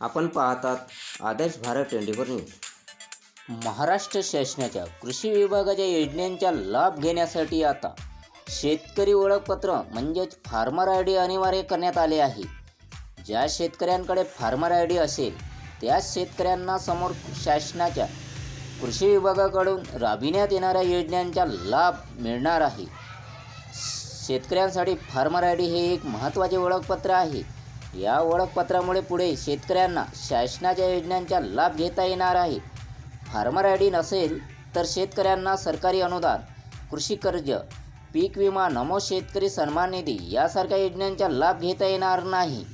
आपण पाहतात आदर्श Bharat twenty four news. Maharashtra शासनाच्या कृषी विभागाच्या योजनांचा लाभ घेण्यासाठी आता शेतकरी ओळखपत्र म्हणजेच फार्मर आय डी अनिवार्य करण्यात आले आहे. ज्या शेतकऱ्यांकडे फार्मर आय डी असेल त्या शेतकऱ्यांना समोर शासनाच्या कृषी विभागाकडून राबविण्यात येणाऱ्या योजनांचा लाभ मिळणार आहे. शेतकऱ्यांसाठी फार्मर आय डी हे एक महत्त्वाचे ओळखपत्र आहे. या ओळखपत्रामुळे पुढे शेतकऱ्यांना शासनाच्या योजनांचा लाभ घेता येणार आहे. फार्मर आय डी नसेल तर शेतकऱ्यांना सरकारी अनुदान कृषी कर्ज पीक विमा नमो शेतकरी सन्मान निधी यासारख्या योजनांचा लाभ घेता येणार नाही.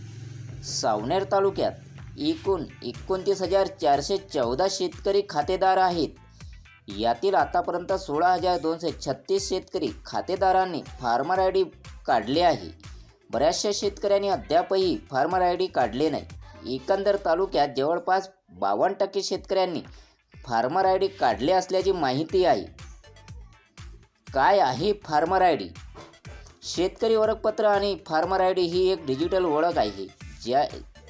सावनेर तालुक्यात एकूण एकोणतीस हजार चारशे चौदा शेतकरी खातेदार आहेत. यातील आतापर्यंत सोळा हजार दोनशे छत्तीस शेतकरी खातेदारांनी फार्मर आय डी काढले आहे. बऱ्याचशा शेतकऱ्यांनी अद्यापही फार्मर आय डी काढले नाही. एकंदर तालुक्यात जवळपास बावन्न टक्के शेतकऱ्यांनी फार्मर आय डी काढले असल्याची माहिती आहे. काय आहे फार्मर आय डी? शेतकरी ओळखपत्र आणि फार्मर आय डी ही एक डिजिटल ओळख आहे ज्या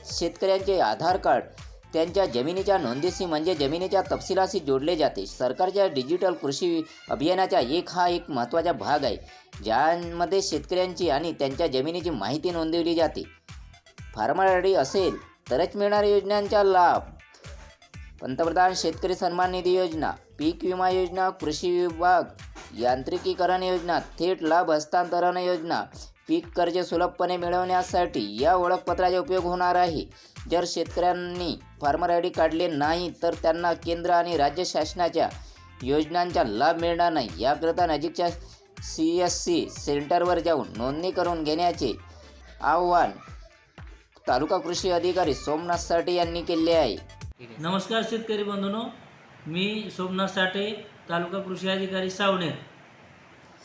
शेतकऱ्यांचे आधार कार्ड त्यांच्या जमिनीच्या नोंदीशी म्हणजे जमिनीच्या तपशिलाशी जोडले जाते. सरकारच्या डिजिटल कृषी अभियानाचा एक हा एक महत्त्वाचा भाग आहे ज्यांमध्ये शेतकऱ्यांची आणि त्यांच्या जमिनीची माहिती नोंदवली जाते. फार्मर आय डी असेल तरच मिळणाऱ्या योजनांचा लाभ. पंतप्रधान शेतकरी सन्मान निधी योजना पीक विमा योजना कृषी विभाग यांत्रिकीकरण योजना थेट लाभ हस्तांतरण योजना पीक कर्ज सुलभपणे मिळवण्यासाठी या ओळखपत्राचा उपयोग होणार आहे. जर शेतकऱ्यांनी फार्मर आय डी काढले नाही तर त्यांना केंद्र आणि राज्य शासनाच्या योजनांचा लाभ मिळणार नाही. याकरिता नजीकच्या सी एस सी सेंटरवर जाऊन नोंदणी करून घेण्याचे आव्हान तालुका कृषी अधिकारी सोमनाथ साठे यांनी केले आहे. नमस्कार शेतकरी बंधूनो मी सोमनाथ साठे तालुका कृषी अधिकारी सावनेर.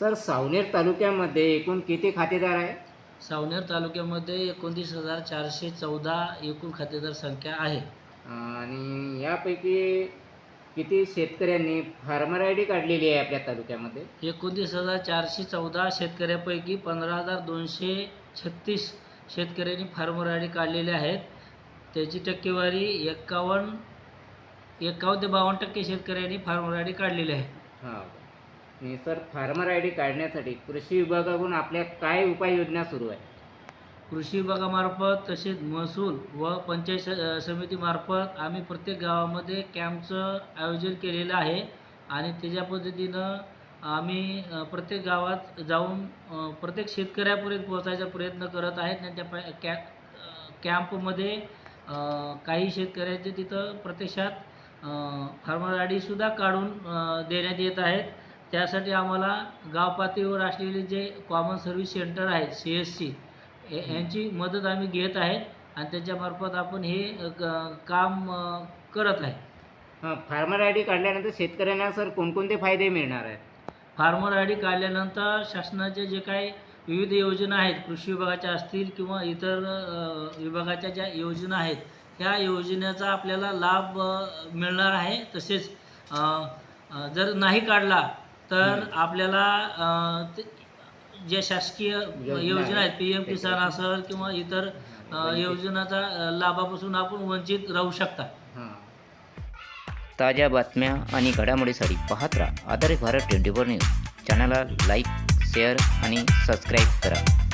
सर सावनेर तालुक्यामध्ये एकूण किती खातेदार आहे? सावनेर तालुक्यामध्ये एकोणतीस हजार चारशे चौदा एकूण खातेदार संख्या आहे. आणि यापैकी किती शेतकऱ्यांनी फार्मर आय डी काढलेली आहे आपल्या तालुक्यामध्ये? एकोणतीस हजार चारशे चौदा शेतकऱ्यापैकी पंधरा हजार दोनशे छत्तीस शेतकऱ्यांनी फार्मर आय डी काढलेले आहेत. त्याची टक्केवारी एक्कावन्न एक्कावन्न ते बावन्न टक्के शेतकऱ्यांनी फार्मर आय डी काढलेले आहे. हां. आणि सर फार्मर आय डी काढण्यासाठी कृषी विभागाकडून आपल्या काय उपाययोजना सुरू आहे कृषी विभागामार्फत तसेच महसूल व पंचायत स- समितीमार्फत आम्ही प्रत्येक गावामध्ये कॅम्पचं आयोजन केलेलं आहे आणि त्याच्या पद्धतीनं आम्ही अ, प्रत्येक गावात जाऊन अ, प्रत्येक शेतकऱ्यापर्यंत पोहोचायचा प्रयत्न करत आहेत आणि त्या प- कॅ अ, कॅम्पमध्ये अ, काही शेतकऱ्यांचे तिथं प्रत्यक्षात फार्मर फार्मर आयडीसुद्धा काढून अ, देण्यात येत आहेत. त्यासाठी आम्हाला गाव पातळीवर असलेले जे कॉमन सर्व्हिस सेंटर आहेत सी एस सी यांची मदत आम्ही घेत आहेत आणि त्याच्यामार्फत आपण हे काम करत आहे. हां फार्मर आय डी काढल्यानंतर शेतकऱ्यांना सर कोणकोणते फायदे मिळणार आहेत? फार्मर आय डी काढल्यानंतर शासनाचे जे काही विविध योजना आहेत कृषी विभागाच्या असतील किंवा इतर विभागाच्या ज्या योजना आहेत ह्या योजनेचा आपल्याला लाभ मिळणार आहे. तसेच जर नाही काढला तर आपल्याला अ, ते- ज्या शासकीय योजना आहेत पी एम किसान असेल किंवा इतर अ, योजनाचा अ, लाभापासून आपण वंचित राहू शकता. हां. ताज्या बातम्या आणि घडामोडीसाठी पाहत राहा. आधारित भारत ट्वेंटी फोर न्यूज. चॅनलला लाईक शेअर आणि सबस्क्राईब करा.